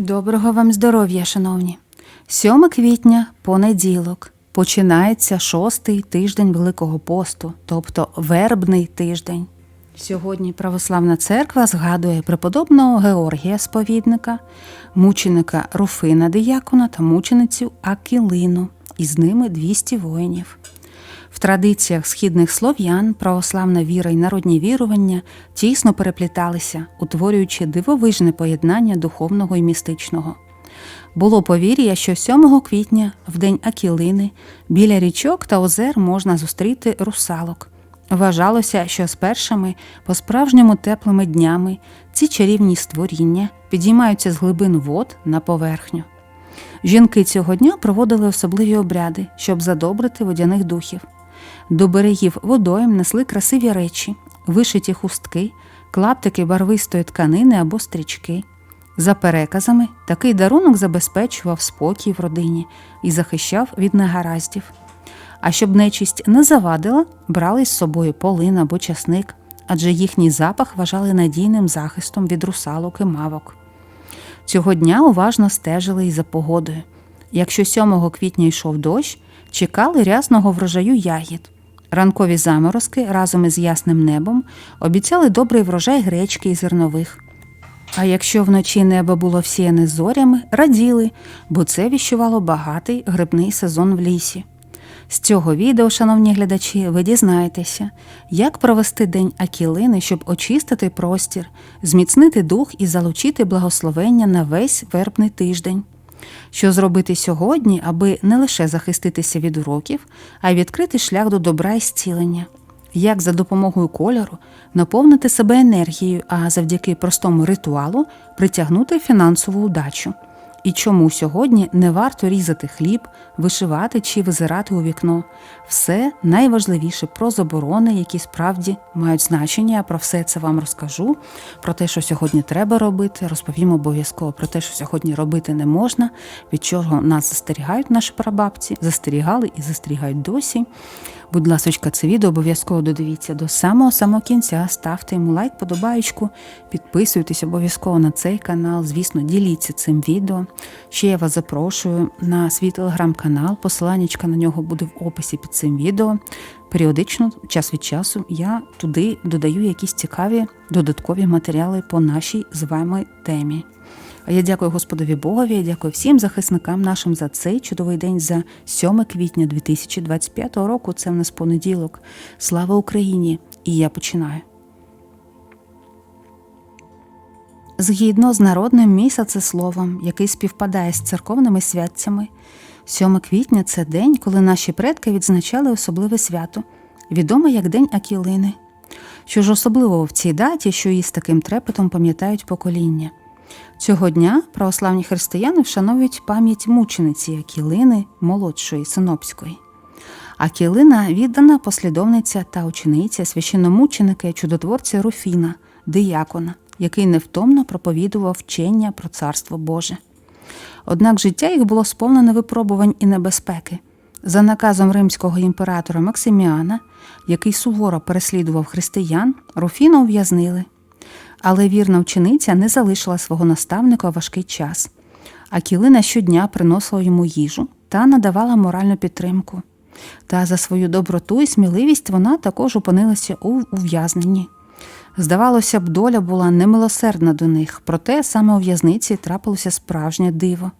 Доброго вам здоров'я, шановні. 7 квітня, понеділок, починається шостий тиждень Великого посту, тобто вербний тиждень. Сьогодні Православна церква згадує преподобного Георгія Сповідника, мученика Руфина Диякона та мученицю Акілину, і з ними 200 воїнів. В традиціях східних слов'ян православна віра і народні вірування тісно перепліталися, утворюючи дивовижне поєднання духовного і містичного. Було повір'я, що 7 квітня, в день Акілини, біля річок та озер можна зустріти русалок. Вважалося, що з першими по-справжньому теплими днями ці чарівні створіння підіймаються з глибин вод на поверхню. Жінки цього дня проводили особливі обряди, щоб задобрити водяних духів. До берегів водойм несли красиві речі, вишиті хустки, клаптики барвистої тканини або стрічки. За переказами, такий дарунок забезпечував спокій в родині і захищав від негараздів. А щоб нечисть не завадила, брали з собою полин або часник, адже їхній запах вважали надійним захистом від русалок і мавок. Цього дня уважно стежили і за погодою. Якщо 7 квітня йшов дощ, чекали рясного врожаю ягід. Ранкові заморозки разом із ясним небом обіцяли добрий врожай гречки і зернових. А якщо вночі небо було всіяне зорями, раділи, бо це віщувало багатий грибний сезон в лісі. З цього відео, шановні глядачі, ви дізнаєтеся, як провести день Акілини, щоб очистити простір, зміцнити дух і залучити благословення на весь вербний тиждень. Що зробити сьогодні, аби не лише захиститися від уроків, а й відкрити шлях до добра і зцілення. Як за допомогою кольору наповнити себе енергією, а завдяки простому ритуалу притягнути фінансову удачу. І чому сьогодні не варто різати хліб, вишивати чи визирати у вікно. Все найважливіше про заборони, які справді мають значення. Про все це вам розкажу. Про те, що сьогодні треба робити, розповім обов'язково про те, що сьогодні робити не можна, від чого нас застерігають наші прабабці, застерігали і застерігають досі. Будь ласка, це відео обов'язково додивіться до самого самого кінця. Ставте йому лайк, подобаєчку, підписуйтесь обов'язково на цей канал. Звісно, діліться цим відео. Ще я вас запрошую на свій телеграм-канал. Посиланнячка на нього буде в описі під цим відео. Періодично, час від часу, я туди додаю якісь цікаві додаткові матеріали по нашій з вами темі. Я дякую Господові Богові, я дякую всім захисникам нашим за цей чудовий день, за 7 квітня 2025 року. Це в нас понеділок. Слава Україні! І я починаю. Згідно з народним місяцесловом, який співпадає з церковними святцями, 7 квітня це день, коли наші предки відзначали особливе свято, відоме як День Акілини. Що ж особливого в цій даті, що її з таким трепетом пам'ятають покоління. Цього дня православні християни вшановують пам'ять мучениці Акілини молодшої Синопської. Акілина віддана послідовниця та учениця священномученика і чудотворця Руфіна, диякона, який невтомно проповідував вчення про царство Боже. Однак життя їх було сповнене випробувань і небезпеки. За наказом римського імператора Максиміана, який суворо переслідував християн, Руфіна ув'язнили. Але вірна вчениця не залишила свого наставника важкий час. Акілина щодня приносила йому їжу та надавала моральну підтримку. Та за свою доброту і сміливість вона також опинилася у ув'язненні. Здавалося б, доля була немилосердна до них, проте саме у в'язниці трапилося справжнє диво.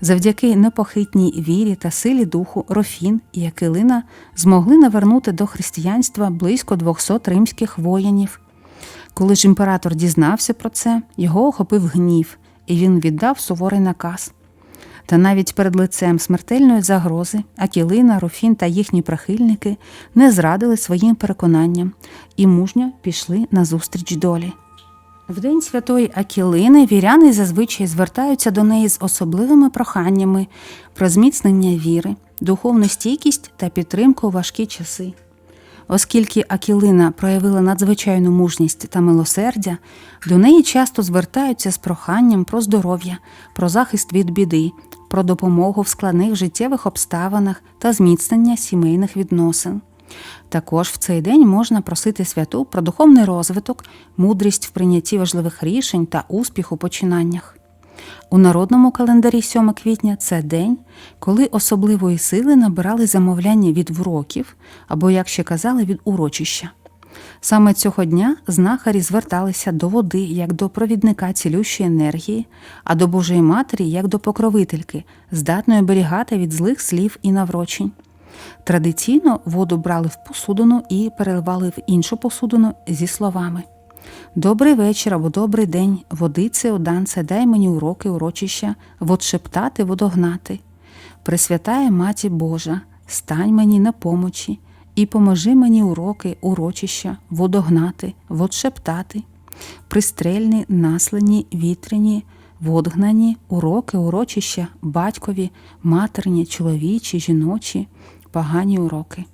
Завдяки непохитній вірі та силі духу Рофін і Акилина змогли навернути до християнства близько 200 римських воїнів. Коли ж імператор дізнався про це, його охопив гнів, і він віддав суворий наказ. Та навіть перед лицем смертельної загрози Акілина, Руфін та їхні прихильники не зрадили своїм переконанням і мужньо пішли на зустріч долі. В день святої Акілини віряни зазвичай звертаються до неї з особливими проханнями про зміцнення віри, духовну стійкість та підтримку у важкі часи. Оскільки Акілина проявила надзвичайну мужність та милосердя, до неї часто звертаються з проханням про здоров'я, про захист від біди, про допомогу в складних життєвих обставинах та зміцнення сімейних відносин. Також в цей день можна просити святу про духовний розвиток, мудрість в прийнятті важливих рішень та успіх у починаннях. У народному календарі 7 квітня це день, коли особливої сили набирали замовляння від вроків або, як ще казали, від урочища. Саме цього дня знахарі зверталися до води як до провідника цілющої енергії, а до Божої Матері як до покровительки, здатної оберігати від злих слів і наврочень. Традиційно воду брали в посудину і переливали в іншу посудину зі словами Добрий вечір або добрий день, водице, оданце, дай мені уроки, урочища, вод шептати, водогнати. Пресвятає Маті Божа, стань мені на помочі, і поможи мені уроки, урочища, водогнати, водшептати, пристрельні, наслані, вітряні, водгнані, уроки, урочища, батькові, матерні, чоловічі, жіночі, погані уроки.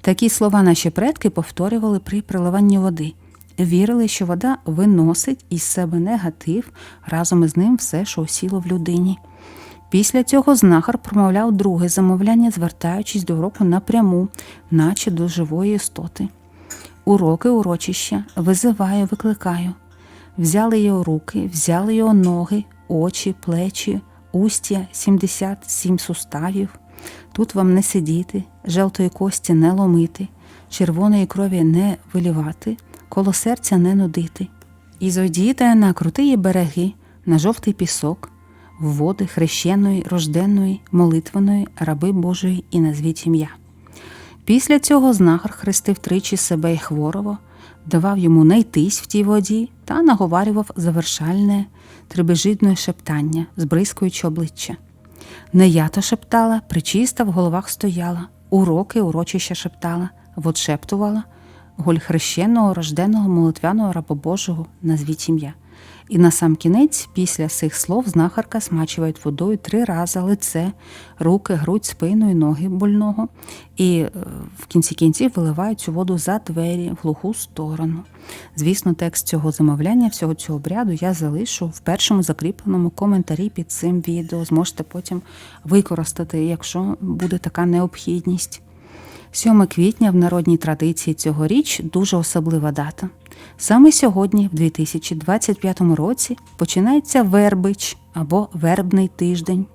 Такі слова наші предки повторювали при приливанні води. Вірили, що вода виносить із себе негатив, разом із ним все, що осіло в людині. Після цього знахар промовляв друге замовляння, звертаючись до уроку напряму, наче до живої істоти. Уроки урочища визиваю, викликаю. Взяли його руки, взяли його ноги, очі, плечі, устя, 77 суставів. Тут вам не сидіти, жовтої кості не ломити, червоної крові не вилівати, коло серця не нудити. І зойдіте на крутиї береги, на жовтий пісок, води хрещеної, рожденної, молитвеної, раби Божої і назвіть ім'я. Після цього знахар хрестив тричі себе й хворого, давав йому найтись в тій воді та наговарював завершальне трибежидне шептання, збризкуючи обличчя. Не я то шептала, причиста в головах стояла, уроки урочища шептала, водшептувала, голь хрещеного, рожденого, молитвяного раба Божого, назвіть ім'я. І на сам кінець, після цих слов, знахарка смачує водою три рази лице, руки, грудь, спину і ноги больного, і е, в кінці кінців виливають цю воду за двері в глуху сторону. Звісно, текст цього замовляння, всього цього обряду я залишу в першому закріпленому коментарі під цим відео. Зможете потім використати, якщо буде така необхідність. 7 квітня в народній традиції цьогоріч дуже особлива дата. Саме сьогодні, в 2025 році, починається вербич або вербний тиждень.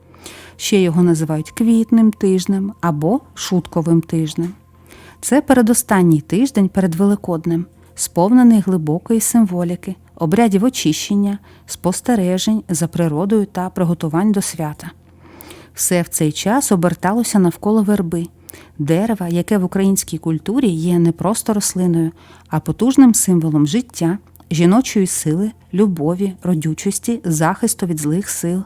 Ще його називають квітним тижнем або шутковим тижнем. Це передостанній тиждень перед Великоднем, сповнений глибокої символіки, обрядів очищення, спостережень за природою та приготувань до свята. Все в цей час оберталося навколо верби дерева, яке в українській культурі є не просто рослиною, а потужним символом життя, жіночої сили, любові, родючості, захисту від злих сил.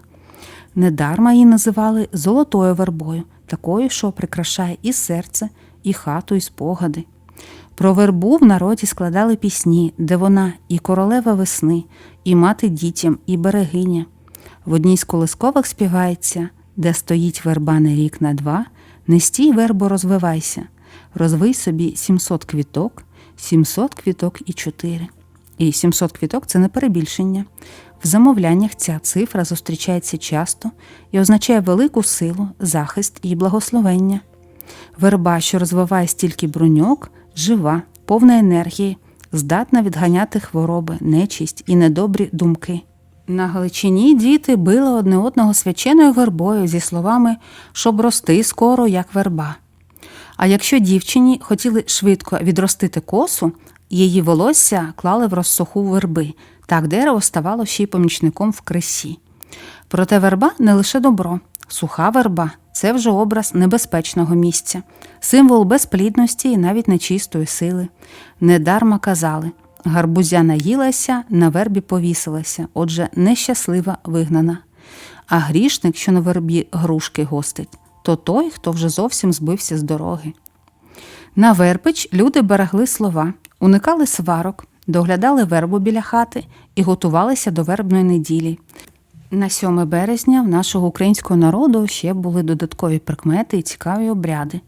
Недарма її називали золотою вербою, такою, що прикрашає і серце, і хату, і спогади. Про вербу в народі складали пісні, де вона і королева весни, і мати дітям, і берегиня. В одній з колискових співається, де стоїть верба не рік на два, не стій, вербо, розвивайся, розвий собі 700 квіток, 700 квіток і 4. І 700 квіток це не перебільшення. В замовляннях ця цифра зустрічається часто і означає велику силу, захист і благословення. Верба, що розвиває стільки бруньок, жива, повна енергії, здатна відганяти хвороби, нечість і недобрі думки. На Галичині діти били одне одного свяченою вербою зі словами щоб рости скоро, як верба. А якщо дівчині хотіли швидко відростити косу, її волосся клали в розсоху верби, так дерево ставало ще й помічником в кресі. Проте верба не лише добро, суха верба це вже образ небезпечного місця, символ безплідності і навіть нечистої сили. Недарма казали. Гарбузя наїлася, на вербі повісилася, отже, нещаслива вигнана. А грішник, що на вербі грушки гостить, то той, хто вже зовсім збився з дороги. На вербич люди берегли слова, уникали сварок, доглядали вербу біля хати і готувалися до вербної неділі. На 7 березня в нашого українського народу ще були додаткові прикмети і цікаві обряди.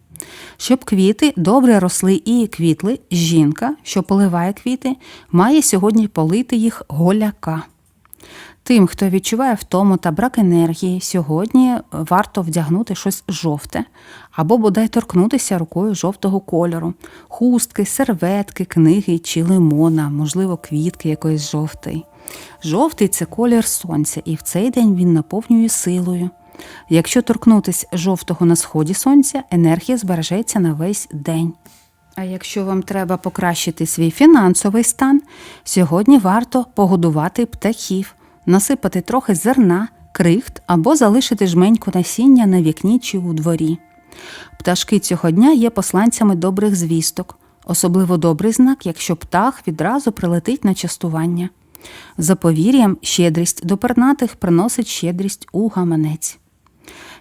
Щоб квіти добре росли і квітли, жінка, що поливає квіти, має сьогодні полити їх голяка. Тим, хто відчуває втому та брак енергії, сьогодні варто вдягнути щось жовте або бодай торкнутися рукою жовтого кольору, хустки, серветки, книги чи лимона, можливо, квітки якоїсь жовтої. Жовтий це колір сонця, і в цей день він наповнює силою. Якщо торкнутися жовтого на сході сонця, енергія збережеться на весь день. А якщо вам треба покращити свій фінансовий стан, сьогодні варто погодувати птахів, насипати трохи зерна, крихт або залишити жменьку насіння на вікні чи у дворі. Пташки цього дня є посланцями добрих звісток, особливо добрий знак, якщо птах відразу прилетить на частування. За повір'ям, щедрість до пернатих приносить щедрість у гаманець.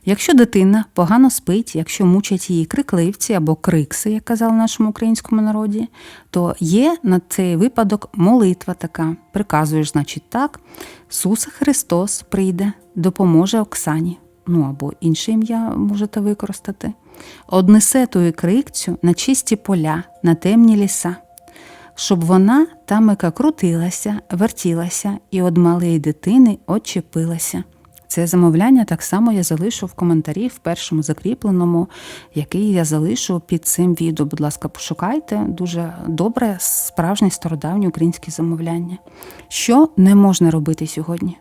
Якщо дитина погано спить, якщо мучать її крикливці або крикси, як казали в нашому українському народі, то є на цей випадок молитва така. Приказуєш, значить, так, Сус Христос прийде, допоможе Оксані. Ну або інше ім'я можете використати. Однесе тую крикцю на чисті поля, на темні ліса, щоб вона тамика крутилася, вертілася і од малої дитини очепилася. Це замовляння так само я залишу в коментарі в першому закріпленому, який я залишу під цим відео. Будь ласка, пошукайте дуже добре, справжнє стародавнє українське замовляння. Що не можна робити сьогодні?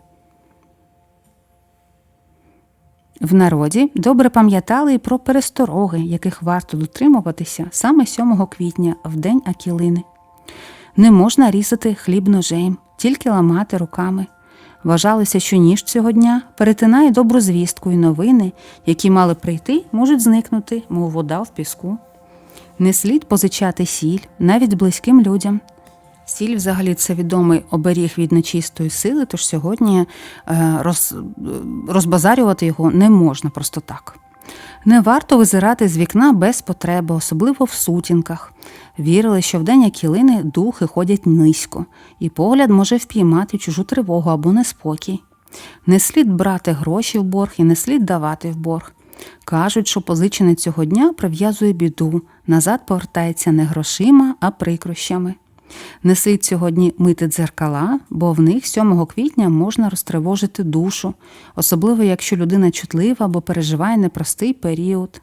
В народі добре пам'ятали і про перестороги, яких варто дотримуватися саме 7 квітня, в день Акілини. Не можна різати хліб ножем, тільки ламати руками. Вважалося, що ніж цього дня перетинає добру звістку і новини, які мали прийти, можуть зникнути, мов вода в піску. Не слід позичати сіль навіть близьким людям. Сіль, взагалі, це відомий оберіг від нечистої сили, тож сьогодні е, роз, розбазарювати його не можна просто так. Не варто визирати з вікна без потреби, особливо в сутінках. Вірили, що в день Акілини духи ходять низько, і погляд може впіймати чужу тривогу або неспокій. Не слід брати гроші в борг і не слід давати в борг. Кажуть, що позичене цього дня прив'язує біду, назад повертається не грошима, а прикрощами. Не слід сьогодні мити дзеркала, бо в них 7 квітня можна розтривожити душу, особливо якщо людина чутлива або переживає непростий період.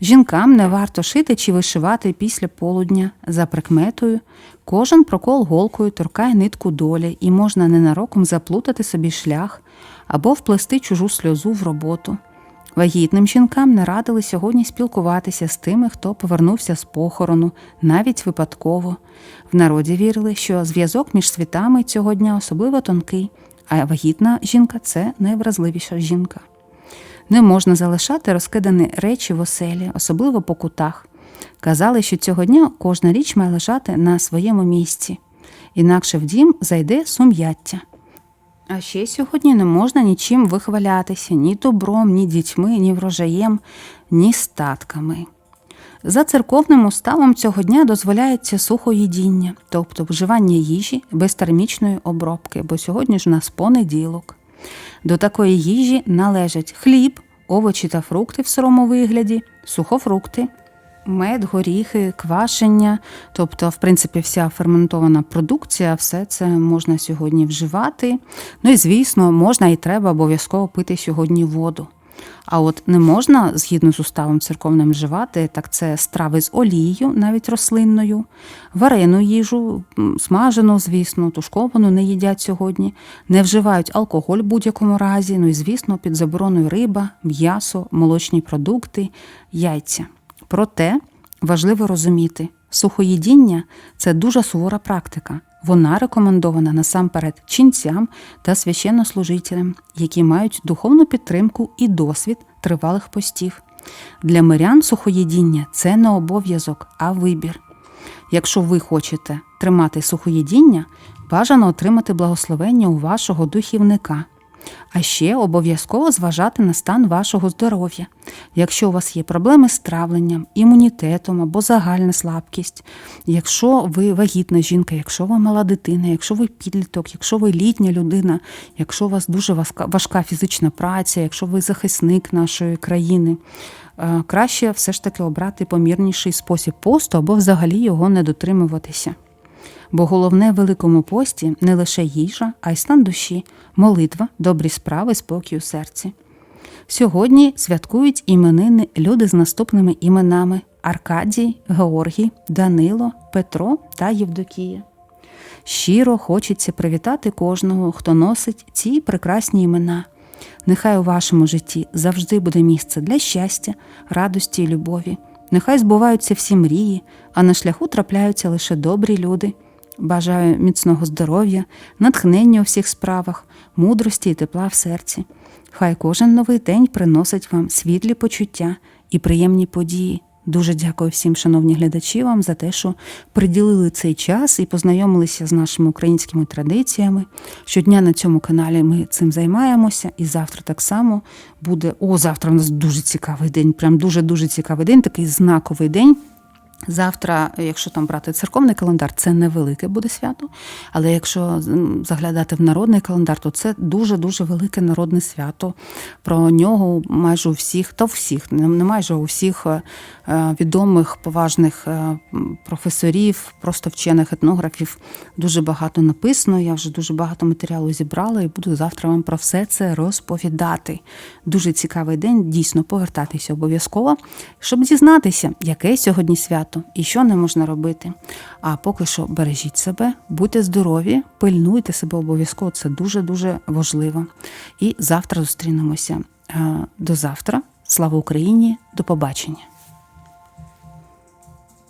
Жінкам не варто шити чи вишивати після полудня за прикметою. Кожен прокол голкою торкає нитку долі і можна ненароком заплутати собі шлях або вплести чужу сльозу в роботу. Вагітним жінкам не радили сьогодні спілкуватися з тими, хто повернувся з похорону, навіть випадково. В народі вірили, що зв'язок між світами цього дня особливо тонкий, а вагітна жінка це найвразливіша жінка. Не можна залишати розкидані речі в оселі, особливо по кутах. Казали, що цього дня кожна річ має лежати на своєму місці, інакше в дім зайде сум'яття. А ще сьогодні не можна нічим вихвалятися ні добром, ні дітьми, ні врожаєм, ні статками. За церковним уставом цього дня дозволяється сухоїдіння, тобто вживання їжі без термічної обробки, бо сьогодні ж у нас понеділок. До такої їжі належать хліб, овочі та фрукти в сирому вигляді, сухофрукти, мед, горіхи, квашення, тобто, в принципі, вся ферментована продукція, все це можна сьогодні вживати. Ну і, звісно, можна і треба обов'язково пити сьогодні воду. А от не можна, згідно з уставом церковним, вживати, так це страви з олією, навіть рослинною, варену їжу, смажену, звісно, тушковану не їдять сьогодні, не вживають алкоголь в будь-якому разі, ну і, звісно, під забороною риба, м'ясо, молочні продукти, яйця. Проте важливо розуміти, сухоїдіння це дуже сувора практика. Вона рекомендована насамперед ченцям та священнослужителям, які мають духовну підтримку і досвід тривалих постів. Для мирян сухоїдіння це не обов'язок, а вибір. Якщо ви хочете тримати сухоїдіння, бажано отримати благословення у вашого духівника. А ще обов'язково зважати на стан вашого здоров'я. Якщо у вас є проблеми з травленням, імунітетом або загальна слабкість, якщо ви вагітна жінка, якщо ви мала дитина, якщо ви підліток, якщо ви літня людина, якщо у вас дуже важка фізична праця, якщо ви захисник нашої країни, е, краще все ж таки обрати помірніший спосіб посту або взагалі його не дотримуватися. Бо головне в Великому пості не лише їжа, а й стан душі, молитва, добрі справи, спокій у серці. Сьогодні святкують іменини люди з наступними іменами Аркадій, Георгій, Данило, Петро та Євдокія. щиро хочеться привітати кожного, хто носить ці прекрасні імена. Нехай у вашому житті завжди буде місце для щастя, радості і любові. Нехай збуваються всі мрії, а на шляху трапляються лише добрі люди. Бажаю міцного здоров'я, натхнення у всіх справах, мудрості і тепла в серці. Хай кожен новий день приносить вам світлі почуття і приємні події. Дуже дякую всім, шановні глядачі, вам за те, що приділили цей час і познайомилися з нашими українськими традиціями. Щодня на цьому каналі ми цим займаємося, і завтра так само буде. О, завтра у нас дуже цікавий день. Прям дуже дуже цікавий день, такий знаковий день. Завтра, якщо там брати церковний календар, це невелике буде свято. Але якщо заглядати в народний календар, то це дуже дуже велике народне свято. Про нього майже у всіх, та всіх, не не майже у всіх е, е, відомих поважних е, професорів, просто вчених етнографів дуже багато написано. Я вже дуже багато матеріалу зібрала і буду завтра вам про все це розповідати. Дуже цікавий день, дійсно повертатися обов'язково, щоб дізнатися, яке сьогодні свято і що не можна робити. А поки що бережіть себе, будьте здорові, пильнуйте себе обов'язково, це дуже дуже важливо. І завтра зустрінемося. Е, До завтра. Слава Україні! До побачення!